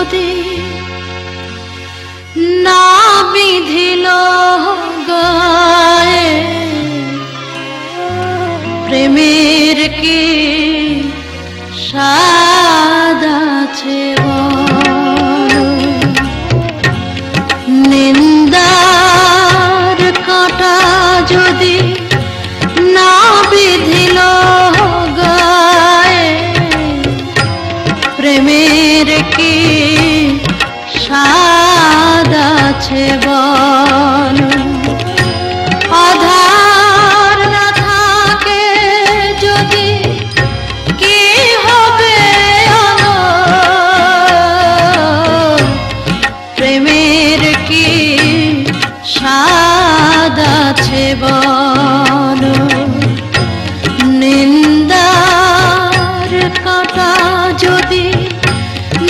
যদি না বিধিল গায়ে প্রেমের কি সাদ আছে নিন্দার কাটা যদি না বিধিল প্রেমের আছে বন। আধার না থাকে যদি কি হবে প্রেমের কি স্বাদ আছে বন? নিন্দার কাটা যদি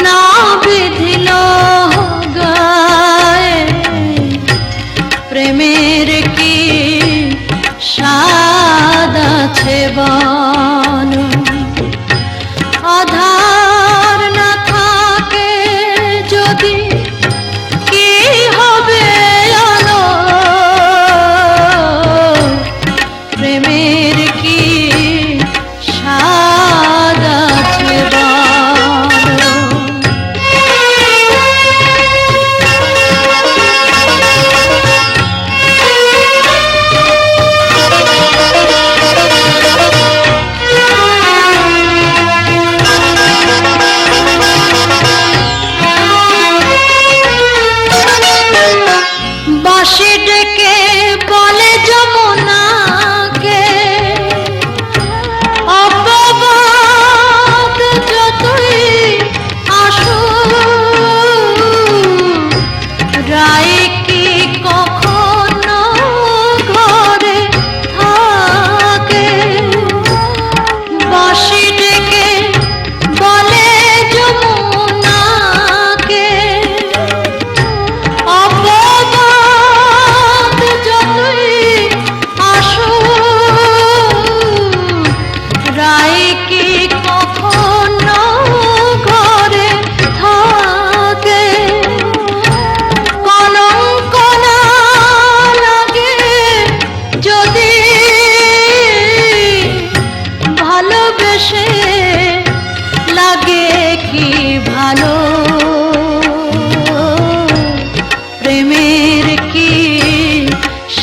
না বিধিল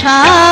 আশা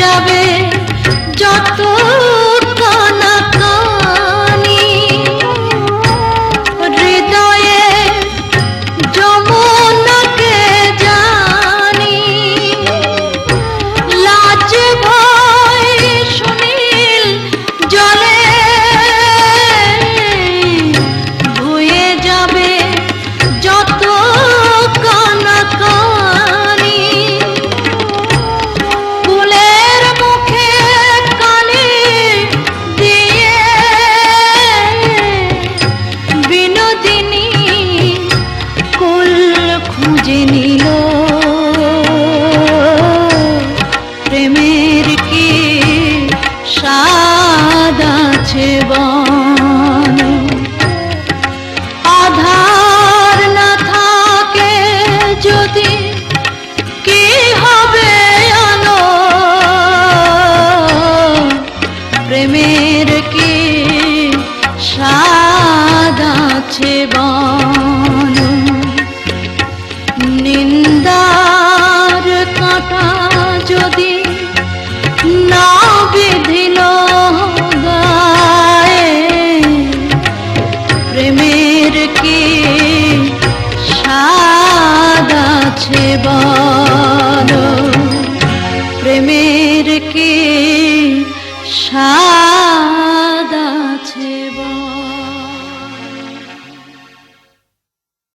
যাবে যত que